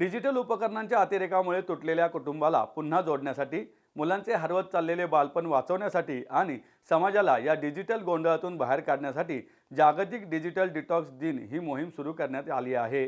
Digital उपकरणांच्या अतिरेकामुळे तुटलेल्या कुटुंबाला पुन्हा जोडण्यासाठी मुलांचे हरवत चाललेले बालपण वाचवण्यासाठी आणि समाजाला या डिजिटल गोंधळातून बाहेर काढण्यासाठी जागतिक डिजिटल डिटॉक्स दिन ही मोहीम सुरू करण्यात आली आहे.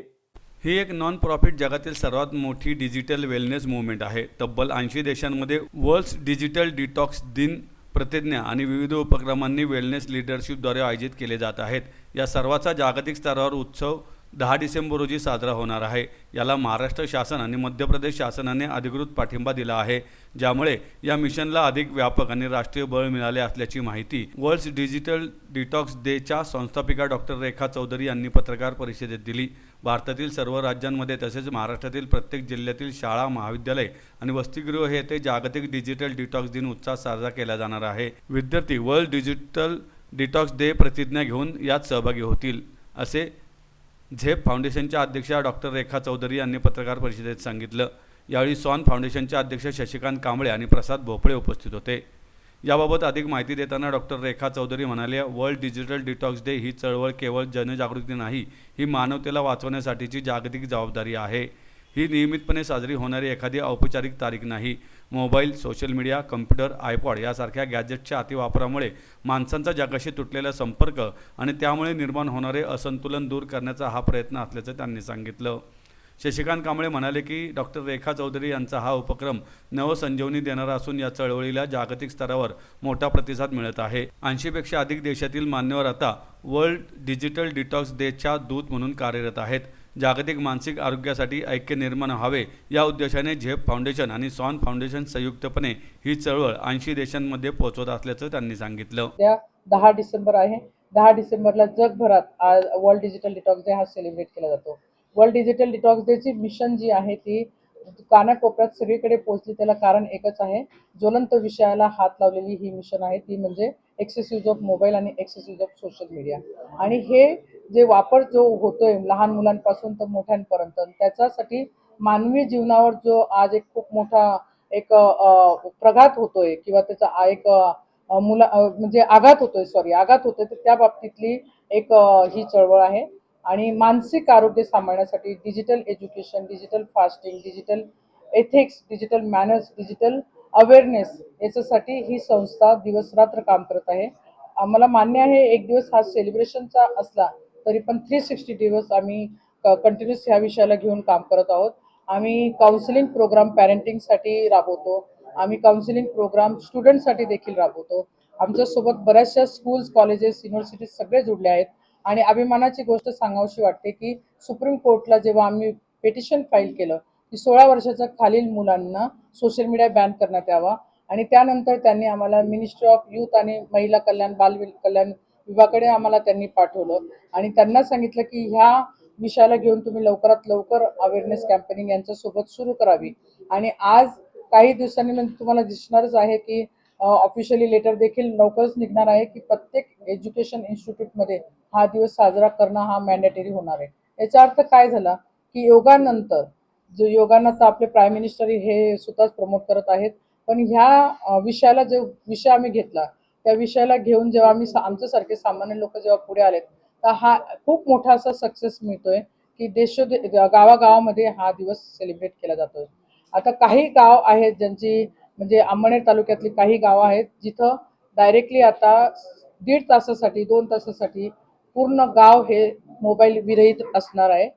ही एक नॉन प्रॉफिट जगातील सर्वात मोठी डिजिटल वेलनेस मुवमेंट आहे. तब्बल ऐंशी देशांमध्ये वर्ल्ड्स डिजिटल डिटॉक्स दिन प्रतिज्ञा आणि विविध उपक्रमांनी वेलनेस लिडरशिपद्वारे आयोजित केले जात आहेत. या सर्वाचा जागतिक स्तरावर उत्सव दहा डिसेंबर रोजी साजरा होणार आहे. याला महाराष्ट्र शासन आणि मध्य प्रदेश शासनाने अधिकृत पाठिंबा दिला आहे. ज्यामुळे या मिशनला अधिक व्यापक आणि राष्ट्रीय बळ मिळाले असल्याची माहिती वर्ल्ड डिजिटल डिटॉक्स डेच्या संस्थापिका डॉक्टर रेखा चौधरी यांनी पत्रकार परिषदेत दिली. भारतातील सर्व राज्यांमध्ये तसेच महाराष्ट्रातील प्रत्येक जिल्ह्यातील शाळा महाविद्यालय आणि वसतिगृह हे ते जागतिक डिजिटल डिटॉक्स दिन उत्साह साजरा केला जाणार आहे. विद्यार्थी वर्ल्ड डिजिटल डिटॉक्स डे प्रतिज्ञा घेऊन यात सहभागी होतील असे झेप फाउंडेशनच्या अध्यक्षा डॉक्टर रेखा चौधरी यांनी पत्रकार परिषदेत सांगितलं. यावेळी सॉन फाउंडेशनचे अध्यक्ष शशिकांत कांबळे आणि प्रसाद भोपळे उपस्थित होते. याबाबत अधिक माहिती देताना डॉक्टर रेखा चौधरी म्हणाले वर्ल्ड डिजिटल डिटॉक्स डे ही चळवळ केवळ जनजागृती नाही ही मानवतेला वाचवण्यासाठीची जागतिक जबाबदारी आहे. ही नियमितपणे साजरी होणारी एखादी औपचारिक तारीख नाही. Mobile social media computer iPod यासारख्या गॅजेटच्या अतिवापरामुळे माणसांचा जगाशी तुटलेला संपर्क आणि त्यामुळे निर्माण होणारे असंतुलन दूर करण्याचा हा प्रयत्न असल्याचं त्यांनी सांगितलं. शशिकांत कांबळे म्हणाले की डॉक्टर रेखा चौधरी यांचा हा उपक्रम नवसंजीवनी देणारा असून या चळवळीला जागतिक स्तरावर मोठा प्रतिसाद मिळत आहे. ऐंशीपेक्षा अधिक देशातील मान्यवर आता वर्ल्ड डिजिटल डिटॉक्स डेच्या दूत म्हणून कार्यरत आहेत. जागतिक मानसिक आरोग्यासाठी ऐक्य निर्माण व्हावे या उद्देशाने झेप फाउंडेशन आणि सॉन फाउंडेशन संयुक्तपणे ही चळवळ ऐंशी देशांमध्ये पोहोचवत असल्याचं त्यांनी सांगितलं. त्या दहा डिसेंबर आहे. दहा डिसेंबरला जगभरात आज वर्ल्ड डिजिटल डिटॉक्स डे हा सेलिब्रेट केला जातो. वर्ल्ड डिजिटल डिटॉक्स डेची मिशन जी आहे ती कानाकोपऱ्यात सगळीकडे पोहोचली. त्याला कारण एकच आहे. ज्वलंत विषयाला हात लावलेली ही मिशन आहे. ती म्हणजे एक्सेस यूज ऑफ मोबाईल आणि excess use of social media आणि हे जे वापर जो होतोय लहान मुलांपासून तर मोठ्यांपर्यंत त्याच्यासाठी मानवी जीवनावर जो आज एक खूप मोठा एक प्रघात होतोय किंवा त्याचा एक मुला म्हणजे आघात होतोय सॉरी आघात होतोय तर त्या बाबतीतली एक ही चळवळ आहे. आणि मानसिक आरोग्य सांभाळण्यासाठी digital education digital fasting digital ethics digital manners digital awareness याच्यासाठी ही संस्था दिवसरात्र काम करत आहे. आम्हाला मान्य आहे एक दिवस हा सेलिब्रेशनचा असला तरी पण थ्री सिक्स्टी दिवस आम्ही कंटिन्युअस ह्या विषयाला घेऊन काम करत आहोत. आम्ही काउन्सिलिंग प्रोग्राम पॅरेंटिंगसाठी राबवतो. आम्ही काउन्सिलिंग प्रोग्राम स्टुडंटसाठी देखील राबवतो. आमच्यासोबत बऱ्याचशा स्कूल्स कॉलेजेस युनिव्हर्सिटीज सगळे जुडले आहेत. आणि अभिमानाची गोष्ट सांगावशी वाटते की सुप्रीम कोर्टला जेव्हा आम्ही पेटिशन फाईल केलं की सोळा वर्षाच्या खालील मुलांना सोशल मीडिया बॅन करण्यात यावा. आणि त्यानंतर त्यांनी आम्हाला मिनिस्ट्री ऑफ युथ आणि महिला कल्याण बाल कल्याण विभागाकडे आम्हाला त्यांनी पाठवलं. आणि त्यांना सांगितलं की ह्या विषयाला घेऊन तुम्ही लवकरात लवकर अवेअरनेस कॅम्पेनिंग यांच्यासोबत सुरू करावी. आणि आज काही दिवसांनी नंतर तुम्हाला दिसणारच आहे की ऑफिशियली लेटर देखील लवकरच निघणार आहे की प्रत्येक एज्युकेशन इन्स्टिट्यूटमध्ये हा दिवस साजरा करणं हा मॅन्डेटरी होणार आहे. याचा अर्थ काय झाला की योगानंतर जो योगांना तर आपले प्राईम मिनिस्टर हे स्वतःच प्रमोट करत आहेत. पण ह्या विषयाला जो विषय आम्ही घेतला त्या विषयाला घेऊन जेव्हा आम्ही सा- आमच्यासारखे सामान्य लोक जेव्हा पुढे आलेत तर हा खूप मोठा असा सक्सेस मिळतोय की देशोदे गावागावामध्ये हा दिवस सेलिब्रेट केला जातोय. आता काही गाव आहेत ज्यांची म्हणजे अंमळनेर तालुक्यातली काही गावं आहेत जिथं डायरेक्टली आता दीड तासासाठी दोन तासासाठी पूर्ण गाव हे मोबाईल विरहित असणार आहे.